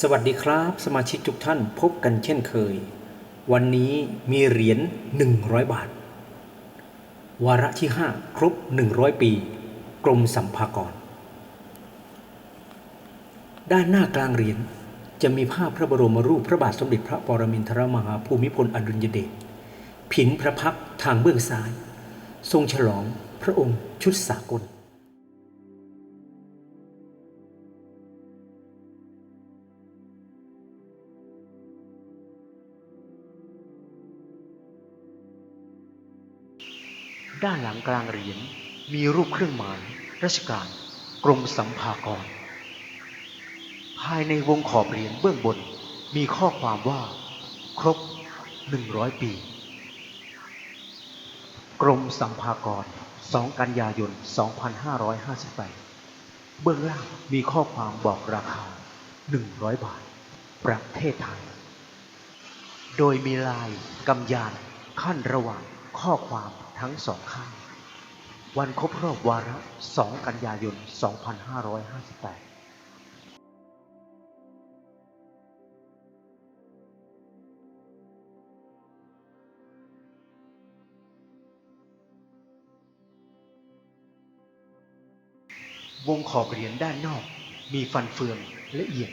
สวัสดีครับ สมาชิกทุกท่านพบกันเช่นเคย วันนี้มีเหรียญ100 บาท วาระที่ 5 ครบ 100 ปี กรมสัมภากร ด้านหน้ากลางเหรียญจะมีภาพพระบรมรูปพระบาทสมเด็จพระปรมินทรมหาภูมิพลอดุลยเดชผินพระพักทางเบื้องซ้าย ทรงฉลองพระองค์ชุดสากล ด้านหลังกลางเหรียญมีรูปเครื่องหมาย ราชการ กรมสัมภากร ภายในวงขอบเหรียญเบื้องบนมีข้อความว่า ครบ 100 ปี กรมสัมภากร 2 กันยายน 2558 เบื้องล่างมีข้อความบอกราคา 100 บาท ประเทศไทย โดยมีลายกำยานขั้นระหว่างข้อความ ทั้งสองข้าง วันครบรอบวาระ 2 กันยายน 2558วงขอบเหรียญด้านนอกมีฟันเฟืองละเอียด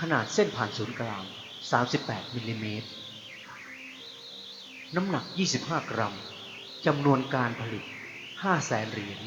ขนาดเส้นผ่านศูนย์กลาง 38มิลลิเมตร น้ำหนัก 25 กรัม จำนวนการผลิต 5 แสนเหรียญ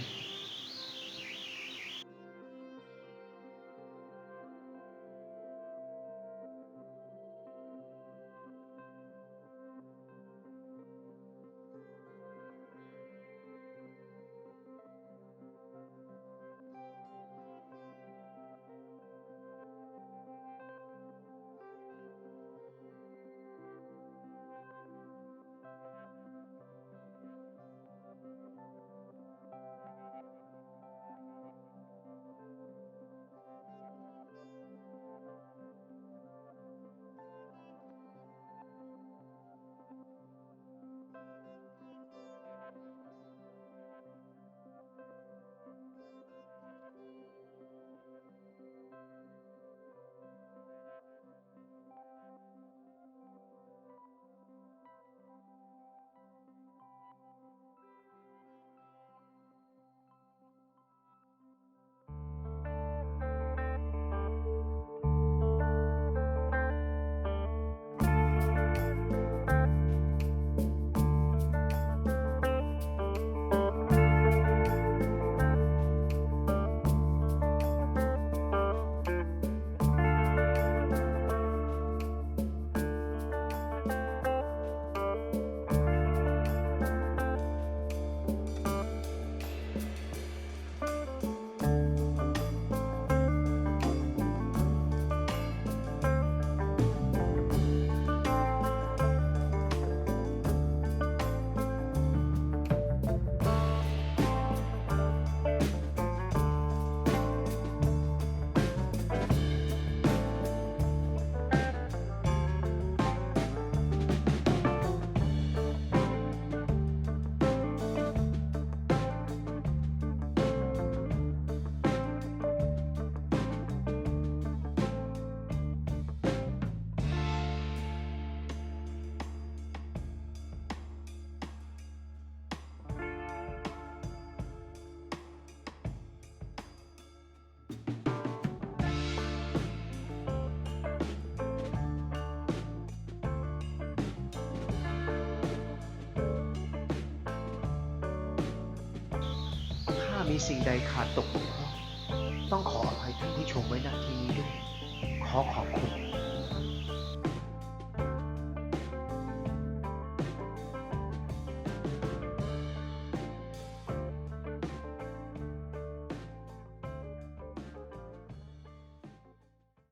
มีสิ่งใดขาดตกบกพร่องต้องขออภัยท่านผู้ชมไว้ณที่นี้ด้วย ขอขอบคุณ